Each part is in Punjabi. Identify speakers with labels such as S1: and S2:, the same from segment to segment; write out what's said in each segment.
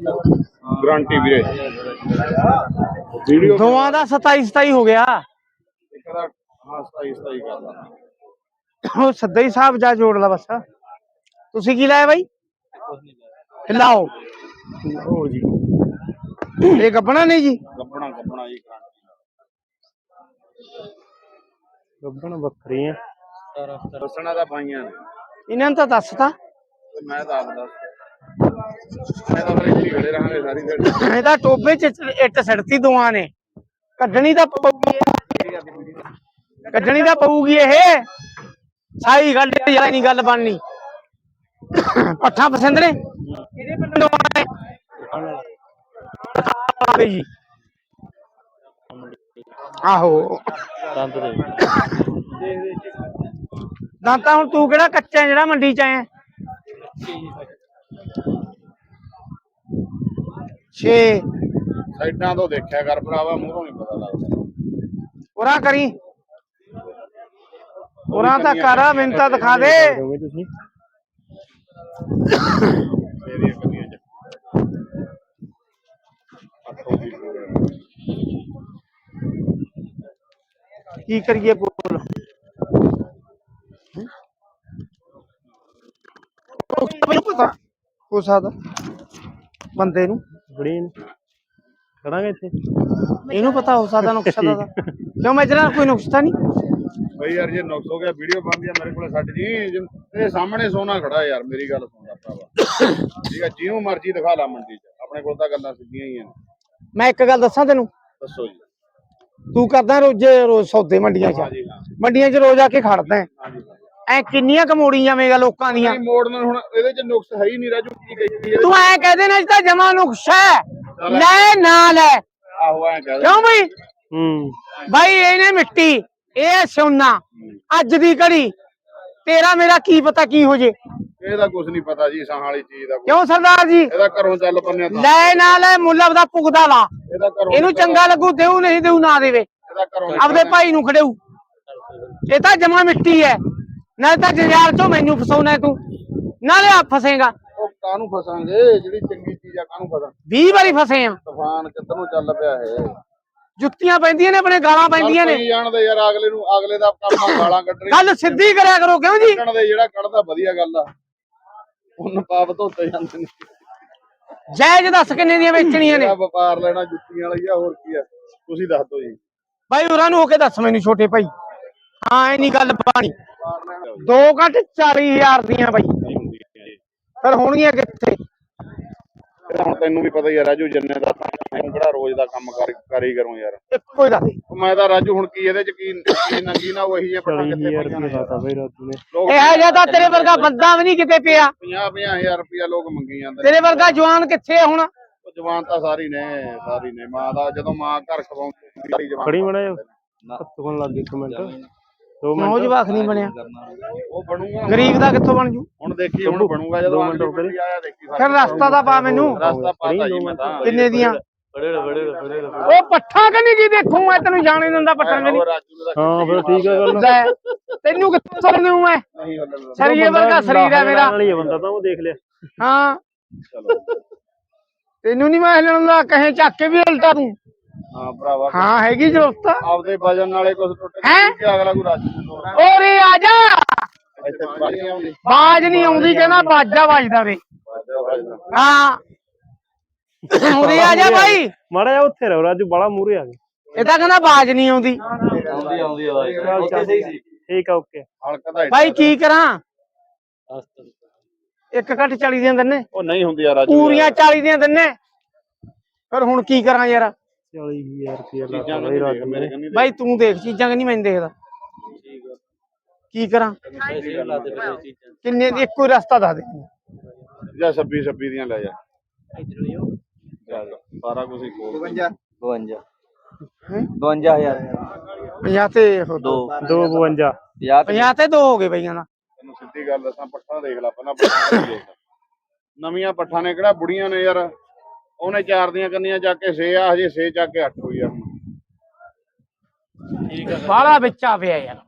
S1: ਗਾਰੰਟੀ ਵੀਰੇ। ਵੀਡੀਓ
S2: ਦੋਵਾਂ ਦਾ 27 27 ਹੋ ਗਿਆ।
S1: ਇੱਕ ਦਾ ਹਾਂ 27 27 ਕਰਦਾ
S2: ਉਹ ਹੀ ਹਿਸਾਬ ਜਾ ਜੋੜ ਲਾ ਬਸ। ਤੁਸੀਂ ਕੀ ਲਾਇਆ ਬਾਈ? ਹਿਲਾਓ ਉਹ ਜੀ। ਇਹ ਗੱਬਣਾ ਨਹੀਂ ਜੀ?
S1: ਗੱਬਣਾ ਗੱਬਣਾ ਜੀ
S2: ਗੱਬਣ ਬੱਕਰੀ ਆ
S1: ਦੱਸਣਾ ਤਾਂ ਪਾਈਆਂ ਨੇ।
S2: ਇਹਨਾਂ ਨੂੰ ਤਾਂ ਦੱਸਤਾ
S1: ਮੈਂ ਤਾਂ। ਆਪ
S2: ਟੋਬੇ ਚ ਇੱਟ ਸੜਤੀ ਦੋਆਂ ਨੇ। ਕੱਢਣੀ ਤਾਂ ਕੱਢਣੀ ਤਾਂ ਪਊਗੀ ਇਹ। ਸਾਈ ਗੱਲ ਯਾਰ ਨਹੀਂ ਗੱਲ ਬਣਨੀ। ਪੱਠਾ ਪਸੰਦ ਨੇ? ਕਿਹਦੇ ਪਿੰਡੋਂ ਆਏ ਜੀ ਆਹੋ।
S3: ਦੰਦ ਦੇ।
S2: ਦਾਂਤਾ ਹੁਣ ਤੂੰ ਕਿਹੜਾ ਕੱਚਾ ਜਿਹੜਾ ਮੰਡੀ ਚ ਆਇਆ? 6
S1: ਸਾਈਡਾਂ ਤੋਂ ਦੇਖਿਆ ਕਰ ਭਰਾਵਾ ਮੂੰਹੋਂ ਨਹੀਂ ਪਤਾ ਲੱਗਦਾ।
S2: ਉਰਾ ਕਰੀ। ਉਰਾ ਤਾਂ ਕਰ ਮੈਨੂੰ ਤਾਂ ਦਿਖਾ ਦੇ।
S1: ਇਹਦੀਆਂ ਕੰਨੀਆਂ ਚ। ਅੱਠੋਂ ਦੀ
S2: ਕੀ ਕਰੀਏ ਬੋਲ। ਪਤਾ। ਹੋ ਸਕਦਾ। ਬੰਦੇ ਨੂੰ।
S3: ਬੜੀ ਨੂੰ ਕਰਾਂਗੇ ਇੱਥੇ।
S2: ਇਹਨੂੰ ਪਤਾ ਹੋ ਸਕਦਾ ਨੁਕਸਾ ਦਾ। ਕਿਉਂ ਮੈਂ ਜਰਾ ਕੋਈ ਨੁਕਸਾ ਨਹੀਂ?
S1: ਬਈ ਯਾਰ ਜੇ ਨੁਕਸ ਹੋ ਗਿਆ ਵੀਡੀਓ ਬਣਦੀ ਆ ਮੇਰੇ ਕੋਲੇ ਛੱਡ ਜੀ। ਤੇਰੇ ਸਾਹਮਣੇ ਸੋਨਾ ਖੜਾ ਯਾਰ ਮੇਰੀ ਗੱਲ ਸੁਣ ਲੈ ਭਰਾਵਾ। ਠੀਕ ਆ ਜਿਹਨੂੰ ਮਰਜ਼ੀ ਦਿਖਾ ਲਾ ਮੰਡੀ 'ਚ। ਆਪਣੇ ਕੋਲ ਤਾਂ ਗੱਲਾਂ ਸਿੱਧੀਆਂ ਹੀ ਆ।
S2: ਮੈਂ ਇੱਕ ਗੱਲ ਦੱਸਾਂ ਤੈਨੂੰ?
S1: ਦੱਸੋ ਜੀ।
S2: ਤੂੰ ਕਰਦਾ ਰੋਜ਼ੇ ਰੋਜ਼ ਸੌਦੇ ਮੰਡੀਆਂ 'ਚ।
S1: ਹਾਂਜੀ ਹਾਂ।
S2: ਮੰਡੀਆਂ 'ਚ ਰੋਜ਼ ਆ ਕੇ ਖੜਦਾ। ਹੈ।
S1: ਹਾਂਜੀ
S2: ਐ ਕਿੰਨੀਆਂ ਕਮੋੜੀ ਜਾਵੇਂਗਾ ਲੋਕਾਂ ਦੀਆਂ?
S1: ਨਹੀਂ ਮੋੜ ਨੂੰ ਹੁਣ ਇਹਦੇ 'ਚ ਨੁਕਸ ਹੈ ਹੀ ਨਹੀਂ ਰਾਜੂ ਕੀ ਕਹੀ
S2: ਤੂੰ ਐ ਕਹਦੇ ਨਾ ਤਾਂ ਜਮਾ ਨੁਕਸਾ ਹੈ। ਲੈ ਨਾ ਲੈ।
S1: ਆਹੋ ਐ ਕਹਿ ਦੇ।
S2: ਕਿਉਂ ਬਈ?
S3: ਹੂੰ।
S2: ਬਾਈ ਇਹਨੇ ਮਿੱਟੀ ਇਹ ਸੋਨਾ। ਅੱਜ ਦੀ ਘੜੀ ਤੇਰਾ ਮੇਰਾ ਕੀ ਪਤਾ ਕੀ ਹੋ ਜੇ?
S1: ਇਹਦਾ ਕੁਝ ਨਹੀਂ ਪਤਾ ਜੀ ਸਾਹ ਵਾਲੀ ਚੀਜ਼ ਦਾ।
S2: ਕਿਉਂ ਸਰਦਾਰ ਜੀ?
S1: ਇਹਦਾ ਘਰੋਂ ਚੱਲ ਪੰਨਿਆ ਤਾਂ।
S2: ਲੈ ਨਾ ਲੈ ਮੁੱਲ ਆਪਦਾ ਪੁਗਦਾ ਲਾ
S1: ਇਹਦਾ ਘਰੋਂ
S2: ਇਹਨੂੰ ਚੰਗਾ ਲੱਗੂ ਦੇਊ ਨਹੀਂ ਦੇਊ ਨਾ ਦੇਵੇ।
S1: ਇਹਦਾ ਘਰੋਂ
S2: ਆਪਦੇ ਭਾਈ ਨੂੰ ਖੜੇਊ ਇਹ ਤਾਂ ਜਮਾ ਮਿੱਟੀ ਹੈ। ਨਾਲੇ ਤਾਂ ਜੰਜਾਲ ਚੋਂ ਮੈਨੂੰ ਫਸਾਉਣਾ ਤੂੰ। ਨਾਲੇ ਆ ਫਸੇਗਾ।
S1: ਉਹ ਕਾਹਨੂੰ ਫਸਾਂਗੇ? ਜਿਹੜੀ ਚੰਗੀ ਚੀਜ਼ ਆ ਕਾਹਨੂੰ ਫਸਾਂ?
S2: 20 ਵਾਰੀ ਫਸੇ ਆ।
S1: ਤੂਫਾਨ ਕਿੱਧਰ ਨੂੰ ਚੱਲ ਪਿਆ ਇਹ?
S2: ਜੁੱਤੀਆਂ ਪੈਂਦੀਆਂ ਨੇ ਆਪਣੇ ਗਾਲਾਂ ਪੈਂਦੀਆਂ ਨੇ।
S1: ਜਾਣਦੇ ਯਾਰ ਅਗਲੇ ਨੂੰ ਅਗਲੇ ਦਾ ਕੰਮ ਆ ਗਾਲਾਂ ਕੱਢਣੀ
S2: ਗੱਲ ਸਿੱਧੀ ਕਰਿਆ ਕਰੋ ਕਿਉਂ ਜੀ?
S1: ਕੱਢਣ ਦੇ ਜਿਹੜਾ ਕੱਢਦਾ ਵਧੀਆ ਗੱਲ ਆ। ਉਹਨੂੰ ਪਾਪ ਧੋਤੇ ਜਾਂਦੇ ਨੇ।
S2: ਜਾਇਜ਼ ਦੱਸ ਕਿੰਨੇ ਦੀਆਂ ਵੇਚਣੀਆਂ ਨੇ।
S1: ਵਪਾਰ ਲੈਣਾ ਜੁੱਤੀਆਂ ਵਾਲੀ ਆ ਹੋਰ ਕੀ ਆ? ਤੁਸੀਂ ਦੱਸ ਦਿਓ ਜੀ।
S2: ਬਾਈ ਉਹਨਾਂ ਨੂੰ ਹੋ ਕੇ ਦੱਸ ਮੈਨੂੰ ਛੋਟੇ ਭਾਈ। ਹਾਂ ਇਹ ਨਹੀਂ ਗੱਲ ਪਾਣੀ ਦੋ ਘੱਟ 40000 ਦੀਆਂ ਬਾਈ। ਫਿਰ ਹੋਣਗੀਆਂ ਕਿੱਥੇ?
S1: ਇਹ ਹੁਣ ਤੈਨੂੰ ਵੀ ਪਤਾ ਹੀ ਆ ਰਾਜੂ ਜੰਨੇ ਦਾ ਤੂੰ ਕਿਹੜਾ ਰੋਜ਼ ਦਾ ਕੰਮ ਕਰ ਕਰੀ ਕਰੂੰ ਯਾਰ।
S2: ਇੱਕੋ ਹੀ ਦੱਸ ਦੇ
S1: ਮੈਂ ਤਾਂ ਰਾਜੂ ਹੁਣ ਕੀ ਇਹਦੇ ਚ ਕੀ ਕੀ ਨੰਗੀ ਨਾ ਉਹੀ ਆ ਪਤਾ ਕਿੱਥੇ
S3: 40000
S1: ਪਈਆਂ ਨੇ।
S2: ਇਹ ਜਿਹਾ ਤਾਂ ਤੇਰੇ ਵਰਗਾ ਬੰਦਾ ਵੀ ਨਹੀਂ ਕਿਤੇ ਪਿਆ।
S1: 50 ਹਜ਼ਾਰ ਰੁਪਇਆ ਲੋਕ ਮੰਗੀ ਜਾਂਦੇ
S2: ਤੇਰੇ ਵਰਗਾ ਜਵਾਨ ਕਿੱਥੇ ਆ ਹੁਣ?
S1: ਉਹ ਜਵਾਨ ਤਾਂ ਸਾਰੀ ਨੇ ਸਾਰੀ ਨੇ। ਮਾਂ ਦਾ ਜਦੋਂ ਮਾਂ ਘਰ ਖਵਾਉਂਦੀ ਸਾਰੀ ਜਵਾਨ
S3: ਖੜੀ ਮੜਾ ਹੱਥੋਂ ਲੱਗ ਗਈ ਇੱਕ ਮਿੰਟ। ਮਿੰਟ।
S2: ਜਵਾਖ ਨਹੀਂ ਬਣਿਆ?
S1: ਉਹ ਬਣੂਗਾ।
S2: ਗਰੀਬ ਦਾ ਕਿੱਥੋਂ ਬਣ ਜੂ?
S1: ਹੁਣ ਦੇਖੀ ਹੁਣ ਬਣੂਗਾ ਜਦੋਂ ਆਇਆ ਦੇਖੀ
S2: ਫਿਰ ਰਸਤਾ ਦਾ ਪਾ ਮੈਨੂੰ।
S1: ਰਸਤਾ ਪਾਤਾ ਜੀ ਮੈਂ ਤਾਂ
S2: ਕਿੰਨੇ ਦੀਆਂ?
S3: ਬੜੇ ਬੜੇ ਬੜੇ
S2: ਉਹ ਪੱਠਾ ਕਨੀ ਕੀ ਦੇਖੂ ਮੈਂ ਤੈਨੂੰ ਜਾਣੇ ਦਿੰਦਾ ਪੱਠਾ ਕਨੀ
S3: ਹਾਂ ਫਿਰ ਠੀਕ ਹੈ ਗੱਲ।
S2: ਤੈਨੂੰ ਕਿੱਥੋਂ ਸਮਝੂ ਮੈਂ?
S1: ਨਹੀਂ ਹੱਲਣ
S2: ਸਰੀਏ ਵਰਗਾ ਸਰੀਰ ਹੈ ਮੇਰਾ।
S3: ਨਾਲ ਹੀ ਹੈ ਬੰਦਾ ਤਾਂ ਉਹ ਦੇਖ ਲਿਆ।
S2: ਹਾਂ। ਤੈਨੂੰ ਨਹੀਂ ਮੈਂ ਹਿਲਣ ਦਾ ਕਹੇ ਚੱਕ ਕੇ ਵੀ ਹਲਟਾ ਤੂੰ।
S1: ਹਾਂ ਭਰਾਵਾ
S2: ਹਾਂ ਹੈਗੀ ਜ਼ਰੂਰਤ
S1: ਆਪਦੇ ਵਜਨ ਨਾਲੇ ਕੁਝ ਟੁੱਟ
S2: ਹੈਂ?
S1: ਗਿਆ ਅਗਲਾ ਕੋਈ ਰਾਜੂ
S2: ਓਰੇ ਆ ਜਾ।
S1: ਇੱਥੇ ਆਉਂਦੀ।
S2: ਬਾਜ ਨਹੀਂ ਆਉਂਦੀ ਕਹਿੰਦਾ ਬਾਜਾ ਵੱਜਦਾ ਵੇ। ਹਾਂ। ਉਰੇ ਆ ਜਾ ਭਾਈ
S3: ਮਾੜਾ ਜਿਹਾ ਉੱਥੇ ਰਹੋ ਰਾਜੂ ਬੜਾ ਮੂਰੇ ਆ ਗਿਆ
S2: ਇਹ ਤਾਂ ਕਹਿੰਦਾ ਬਾਜ ਨਹੀਂ ਆਉਂਦੀ।
S4: ਆਉਂਦੀ ਆਉਂਦੀ ਆਵਾਜ਼।
S3: ਚੱਲ ਠੀਕ ਆ ਓਕੇ।
S1: ਹਲਕਾ ਦਾ
S2: ਭਾਈ ਕੀ ਕਰਾਂ? ਇੱਕ ਘੱਟ 40 ਦੀਆਂ ਦਿੰਨੇ।
S1: ਉਹ ਨਹੀਂ ਹੁੰਦੀ ਆ ਰਾਜੂ।
S2: ਪੂਰੀਆਂ 40 ਦੀਆਂ ਦਿੰਨੇ। ਫਿਰ ਹੁਣ ਕੀ ਕਰਾਂ ਯਾਰ?
S3: 40000 ਰੁਪਏ
S1: ਚੀਜ਼ਾਂ
S3: ਲਾਤਾ
S1: ਨੂੰ
S3: ਬਈ
S1: ਮੇਰੇ ਕੰਨੀ
S2: ਤੂੰ ਦੇਖ ਚੀਜ਼ਾਂ ਕਿ ਨਹੀਂ ਮੈਂ ਦੇਖਦਾ ਕੀ ਕਰਾਂ? ਕਿੰਨੇ ਦੀ ਇੱਕੋ ਹੀ ਰਸਤਾ ਦੱਸ ਦੇ
S1: ਜਾਂ 26 26 ਦੀਆਂ ਲੈ ਜਾ। ਚੱਲ, ਸਾਰਾ ਕੁਝ ਹੀ ਕੋਲ
S4: 52
S2: ਹੈਂ?
S4: 52000
S2: 50 ਤੇ ਉਹ
S4: ਦੋ
S3: 252
S4: 50
S2: 50 ਤੇ। ਦੋ ਹੋ ਗਏ ਬਈਆਂ ਦਾ।
S1: ਤੈਨੂੰ ਸਿੱਧੀ ਗੱਲ ਦੱਸਾਂ ਪੱਠਾ ਦੇਖ ਲੈ ਪਹਿਲਾਂ ਪੱਠਾ ਦੇਖ ਨਵੀਆਂ ਪੱਠਾਂ ਨੇ ਕਿਹੜਾ ਬੁੜੀਆਂ ਨੇ ਯਾਰ। ਉਹਨੇ ਚਾਰ ਦੀਆਂ ਕੰਨੀਆਂ ਚੱਕ ਕੇ 6 ਆ ਹਜੇ 6 ਚੱਕ ਕੇ 8 ਹੋਈ ਆ ਹੁਣ।
S2: ਬਾਹਲਾ ਵਿੱਚਾ ਪਿਆ ਯਾਰ।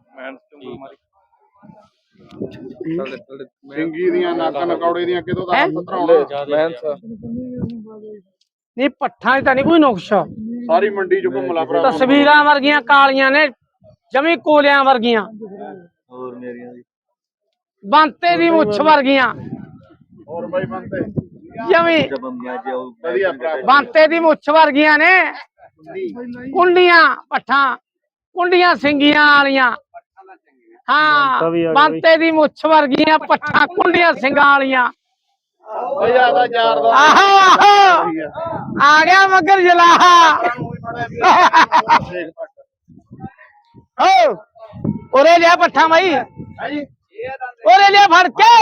S1: ਸਿੰਗੀ ਦੀਆਂ ਨੱਕ ਨਕੌੜੇ ਦੀਆਂ ਕਿਦੋਂ ਦਾ ਧਰਾਉਣਾ?
S2: ਨਹੀਂ ਪੱਠਾਂ 'ਚ ਤਾਂ ਨਹੀਂ ਕੋਈ ਨੁਕਸ।
S1: ਸਾਰੀ ਮੰਡੀ ਚ ਘੁੰਮ ਲਾ ਭਰਾ।
S2: ਤਸਵੀਰਾਂ ਵਰਗੀਆਂ ਕਾਲੀਆਂ ਨੇ ਜਮੀ ਕੋਲਿਆਂ ਵਰਗੀਆਂ।
S4: ਹੋਰ ਮੇਰੀਆਂ ਦੀ
S2: ਬੰਤੇ ਦੀ ਮੁੱਛ ਵਰਗੀਆਂ।
S1: ਹੋਰ ਬਾਈ ਬੰਦੇ
S2: ਜਮੀ
S1: ਵਧੀਆ
S2: ਬੰਤੇ ਦੀ ਮੁੱਛ ਵਰਗੀਆਂ ਨੇ। ਕੁੰਡੀਆਂ ਪੱਠਾਂ ਕੁੰਡੀਆਂ ਸਿੰਗੀਆਂ ਵਾਲੀਆਂ। ਹਾਂ
S3: ਬੰਤਾ
S2: ਦੀ ਮੁੱਛ ਵਰਗੀਆਂ ਪੱਠਾਂ ਕੁੰਡੀਆਂ ਸਿੰਘਾਂ ਵਾਲੀਆਂ। ਆਹੋ ਆਹੋ ਆ ਗਿਆ ਮਗਰ ਜਲਾਹਾ। ਓ ਉਰੇ ਲਿਆ ਪੱਠਾ ਮਾਈ ਉਰੇ ਲਿਆ ਫੜ ਕੇ।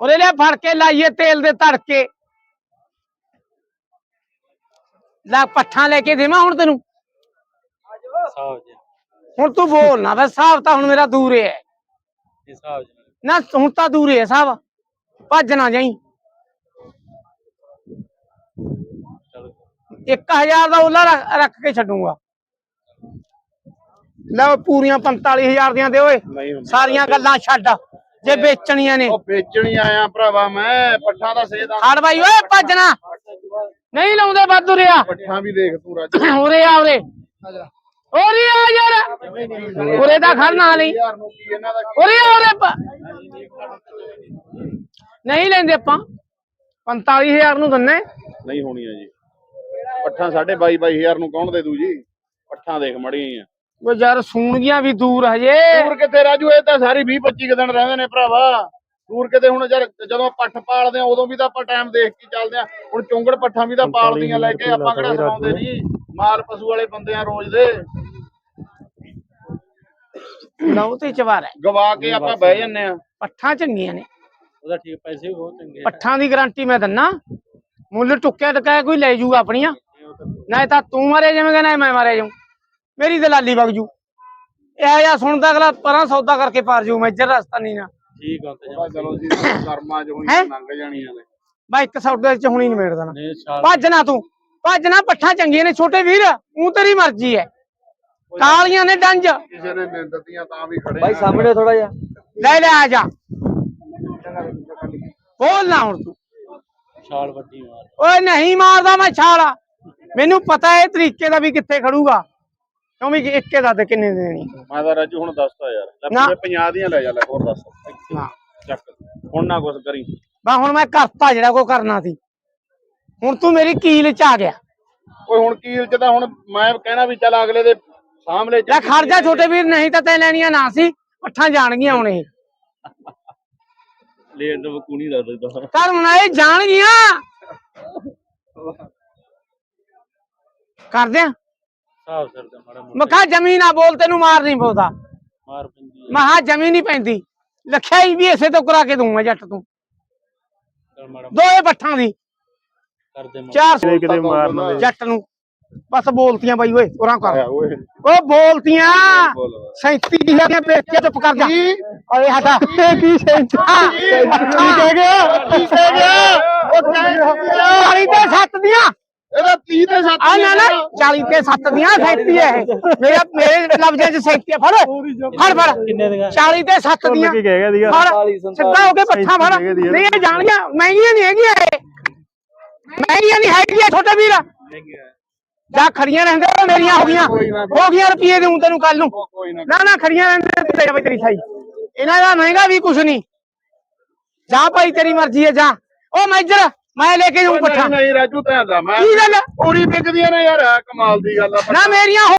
S2: ਉਰੇ ਲਿਆ ਫੜ ਕੇ ਲਾਈਏ ਤੇਲ ਦੇ ਤੜਕੇ। ਲੈ ਪੱਠਾ ਲੈ ਕੇ ਦੇਵਾਂ ਹੁਣ ਤੈਨੂੰ?
S3: ਸਾਹਬ
S2: ਹੁਣ ਤੂੰ ਬੋਲ ਨਾ ਬਸ ਹਿਸਾਬ ਤਾਂ ਹੁਣ ਮੇਰਾ ਦੂਰ ਹੈ ਨਾ ਹੁਣ ਤਾਂ ਦੂਰ ਹੈ ਸਾਹਿਬ ਭੱਜ ਨਾ ਜਾਈ। 1000 ਦਾ ਉਹਲਾ ਰੱਖ- ਕੇ ਛੱਡੂਗਾ। ਲੈ ਪੂਰੀਆਂ 45000 ਦੀਆਂ ਦੇ ਓਏ। ਸਾਰੀਆਂ ਗੱਲਾਂ ਛੱਡ। ਜੇ ਵੇਚਣੀਆਂ ਨੇ।
S1: ਉਹ ਵੇਚਣੀ ਆਇਆ ਭਰਾਵਾ ਮੈਂ ਪੱਠਾਂ ਦਾ ਸੇਧ ਆ।
S2: ਹੜ ਬਾਈ ਓਏ ਭੱਜਣਾ। ਨਹੀਂ ਲਾਉਂਦੇ ਵਾਧੂ ਰਿਆ।
S1: ਪੱਠਾਂ ਵੀ ਦੇਖ ਤੂੰ ਰਾਜ।
S2: ਉਰੇ ਆ ਉਰੇ। ਉਰੇ ਆ ਯਾਰ। ਉਰੇ ਦਾ ਖੜਨਾ ਲਈ।
S1: ਯਾਰ ਨੂੰ ਕੀ ਇਹਨਾਂ ਦਾ ਕੀ?
S2: ਉਰੇ ਆ ਉਰੇ ਪ- ਨਹੀਂ ਲੈਂਦੇ ਆਪਾਂ। 45000 ਨੂੰ ਦਿੰਨੇ।
S1: ਨਹੀਂ ਹੋਣੀਆਂ ਜੀ। ਪੱਠਾਂ ਸਾਢੇ 22 22000 ਨੂੰ ਕੌਣ ਦੇ ਦੂ ਜੀ? ਪੱਠਾਂ ਦੇਖ ਮੜੀਆਂ
S2: ਉਹ ਯਾਰ ਸੂਣਗੀਆਂ ਵੀ ਦੂਰ ਹਜੇ।
S1: ਦੂਰ ਕਿਤੇ ਰਾਜੂ? ਇਹ ਤਾਂ ਸਾਰੀ 20 25 ਦਿਨ ਰਹਿੰਦੇ ਨੇ ਭਰਾਵਾ। ਦੂਰ ਕਿਤੇ ਹੁਣ ਯਾਰ ਜਦੋਂ ਪੱਠ ਪਾਲਦੇ ਆ ਉਦੋਂ ਵੀ ਤਾਂ ਆਪਾਂ ਟਾਈਮ ਦੇਖ ਕੇ ਚੱਲਦੇ ਆ। ਹੁਣ ਚੁੰਗੜ ਪੱਠਾਂ ਵੀ ਤਾਂ ਪਾਲਦੀਆਂ ਲੈ ਕੇ ਆਪਾਂ ਕਿਹੜਾ ਸਮਾਉਂਦੇ ਨਹੀਂ ਮਾਲ ਪਸ਼ੂ ਵਾਲੇ ਬੰਦੇ ਆ ਰੋਜ਼ ਦੇ।
S2: ਲਓ ਤੇ ਚਵਾਰ ਹੈ
S1: ਗਵਾ ਕੇ ਆਪਾਂ ਬਹਿ ਜੰਨੇ ਆ।
S2: ਪੱਠਾਂ ਚੰਗੀਆਂ ਨੇ।
S3: ਉਹਦਾ ਠੀਕ ਪੈਸੇ ਬਹੁਤ ਚੰਗੇ
S2: ਪੱਠਾਂ ਦੀ ਗਾਰੰਟੀ ਮੈਂ ਦਿੰਨਾ। ਮੁੱਲ ਟੁੱਕਿਆ ਟਕਾਇਆ ਕੋਈ ਲੈ ਜੂਗਾ ਆਪਣੀਆਂ। ਨਾ ਤਾਂ ਤੂੰ ਮਾਰੇ ਜਾਵੇਂਗਾ ਨਾ ਮੈਂ ਮਾਰੇ ਜਾਊਂ। ਮੇਰੀ ਦਲਾਲੀ ਵਗ ਜੂ। ਇਹ ਜਾਂ ਸੁਣਦਾ ਅਗਲਾ ਪਰਾਂ ਸੌਦਾ ਕਰਕੇ ਪਾਰ ਜੂ ਮੈਂ ਜਰ ਰਸਤਾ ਨਹੀਂ ਨਾ।
S3: ਠੀਕ ਆ ਤੇ
S1: ਚਲੋ ਜੀ ਕਰਮਾਂ ਚ ਹੋਈ
S2: ਹੈਂ?
S1: ਲੰਘ ਜਾਣੀਆਂ ਨੇ
S2: ਬਾ ਇੱਕ ਸੌਦੇ ਚ ਹੁਣੀ ਨਿਮੇੜ ਦੇਣਾ।
S3: ਨੇ ਸਾਲ
S2: ਭੱਜ ਨਾ ਤੂੰ ਭੱਜ ਨਾ ਪੱਠਾਂ ਚੰਗੀਆਂ ਨੇ ਛੋਟੇ ਵੀਰ ਉਹ ਤੇਰੀ ਮਰਜ਼ੀ ਹੈ ਕਾਲੀਆਂ ਨੇ ਡੰਜ।
S1: ਕਿਸੇ ਨੇ ਨਿੰਦਤੀਆਂ ਤਾਂ ਵੀ ਖੜੇ
S4: ਬਾਈ
S1: ਆ।
S4: ਸਾਹਮਣੇ ਥੋੜਾ ਜਿਹਾ।
S2: ਲੈ ਲੈ ਆ ਜਾ। ਬੋਲ ਨਾ ਹੁਣ ਤੂੰ।
S3: ਛਾਲ ਵੱਡੀ ਮਾਰ।
S2: ਓਏ ਨਹੀਂ ਮਾਰਦਾ ਮੈਂ ਛਾਲਾ। ਮੈਨੂੰ ਪਤਾ ਹੈ ਤਰੀਕੇ ਦਾ ਵੀ ਕਿੱਥੇ ਖੜੂਗਾ। ਕਿਉਂ ਵੀ ਇੱਕੇ ਦਾ ਤੇ ਕਿੰਨੇ ਦੀ ਦੇਣੀ?
S1: ਮੈਂ ਤਾਂ ਰਾਜੂ ਹੁਣ ਦੱਸਤਾ ਯਾਰ। ਲੈ
S2: ਨਾ।
S1: ਪੂਰੇ 50 ਦੀਆਂ ਲੈ ਜਾ ਲੈ ਹੋਰ ਦੱਸ।
S2: ਨਾ।
S1: ਚੱਕ। ਹੁਣ ਨਾ ਕੁਛ ਕਰੀ।
S2: ਬਾ ਹੁਣ ਮੈਂ ਕਰਤਾ ਜਿਹੜਾ ਕੋ ਕਰਨਾ ਸੀ। ਹੁਣ ਤੂੰ ਮੇਰੀ ਕੀਲ ਚ ਆ ਗਿਆ।
S1: ਓਏ ਹੁਣ ਕੀਲ ਚ ਤਾਂ ਹੁਣ ਮੈਂ ਕਹਿਣਾ ਵੀ ਚੱਲ ਅਗਲੇ ਦੇ ਸਾਹਮਣੇ
S2: ਲੈ ਖੜ ਜਾ ਛੋਟੇ ਵੀਰ ਨਹੀਂ ਤਾਂ ਤੈ ਲੈਣੀਆਂ ਨਾ ਸੀ। ਪੱਠਾਂ ਜਾਣਗੀਆਂ ਹੁਣ ਇਹ।
S4: ਲੇਟ ਤੋਂ ਕੂਣੀ ਲਾ ਦਿੰਦਾ
S2: ਕਰ ਹੁਣ ਇਹ ਜਾਣਗੀਆਂ। ਕਰਦੇ ਆ।
S3: ਸਾਹਬ ਸਰ ਦਾ ਮਾੜਾ ਮੋਟਾ
S2: ਮੈਂ ਕਿਹਾ ਜ਼ਮੀਨ ਆ ਬੋਲ ਤੈਨੂੰ ਮਾਰ ਨਹੀਂ ਪਉਦਾ
S3: ਮਾਰ ਪੈਂਦੀ ਹੈ
S2: ਮੈਂ ਕਿਹਾ ਜ਼ਮੀਨ ਨਹੀਂ ਪੈਂਦੀ। ਲਖਿਆ ਹੀ ਵੀ ਇਸੇ ਤੋਂ ਕਰਾ ਕੇ ਦੂੰਗਾ ਜੱਟ ਤੂੰ।
S3: ਚੱਲ ਮਾੜਾ
S2: ਦੋਏ ਪੱਠਾਂ ਦੀ।
S3: ਕਰਦੇ ਮਾੜਾ
S2: ਚਾਰ
S3: ਕਿਤੇ ਕਿਤੇ ਮਾਰਨ ਦੇ
S2: ਜੱਟ ਨੂੰ। ਬਸ ਬੋਲਤੀਆਂ ਬਾਈ ਓਏ ਉਰਾਂ ਕਰ।
S1: ਆਇਆ ਓਏ।
S2: ਉਹ ਬੋਲਤੀਆਂ।
S1: ਬੋਲ
S2: 37 ਦੀਆਂ ਵੇਚ ਕੇ ਚੁੱਪ ਕਰ ਜਾ। ਓਏ ਹਟਾ ਤੇ ਕੀ ਸੈਂਚਾ ਕੀ ਕਹਿ ਗਿਆ ਕੀ ਕਹਿ ਗਿਆ ਉਹ 40 ਤੇ 7 ਦੀਆਂ।
S1: ਇਹਦਾ 30 ਤੇ 7
S2: ਆ ਨਾ ਨਾ 40 ਤੇ 7 ਦੀਆਂ 37 ਹੈ ਇਹ ਮੇਰਾ ਮੇਰੇ ਲਫ਼ਜ਼ਾਂ ਚ 37 ਹੈ ਫੜ। ਫੜ ਫੜ।
S3: ਕਿੰਨੇ ਦੀਆਂ?
S2: 40 ਤੇ 7 ਦੀਆਂ।
S3: ਕੀ ਕਹਿ ਗਿਆ ਦੀਗਾ
S2: ਫੜ। ਸਿੱਧਾ ਹੋ ਕੇ ਪੱਠਾ ਫੜ। ਨਹੀਂ ਇਹ ਜਾਣਗੀਆਂ ਮਹਿੰਗੀਆਂ ਨਹੀਂ ਹੈਗੀਆਂ ਇਹ। ਮਹਿੰਗੀਆਂ ਨਹੀਂ ਹੈਗੀਆਂ ਛੋਟੇ ਵੀਰ। ਜਾ ਖੜੀਆਂ ਰਹਿੰਦੇ ਮੇਰੀਆਂ ਹੋ ਗਈਆਂ। ਹੋ ਗਈਆਂ ਰੁਪਏ ਦੇਉਂ ਤੈਨੂੰ ਕੱਲ ਨੂੰ।
S1: ਕੋਈ ਨਾ
S2: ਨਾ ਨਾ ਖੜੀਆਂ ਰਹਿੰਦੇ ਤੇ ਜਾ ਬਈ ਤੇਰੀ ਸਾਈ। ਇਹਨਾਂ ਦਾ ਮਹਿੰਗਾ ਵੀ ਕੁਛ ਨਹੀਂ। ਜਾ ਭਾਈ ਤੇਰੀ ਮਰਜ਼ੀ ਹੈ ਜਾ। ਉਹ ਮੈਜਰ ਮੈਂ ਲੈ ਕੇ ਜਾਉਂ ਪੱਠਾ
S1: ਨਹੀਂ ਰਾਜੂ ਧਿਆਨ ਦਾ ਮੈਂ
S2: ਕੀ ਗੱਲ
S1: ਪੂਰੀ ਵਿਕਦੀਆਂ ਨੇ ਯਾਰ ਆਹ ਕਮਾਲ ਦੀ ਗੱਲ ਆ
S2: ਨਾ ਮੇਰੀਆਂ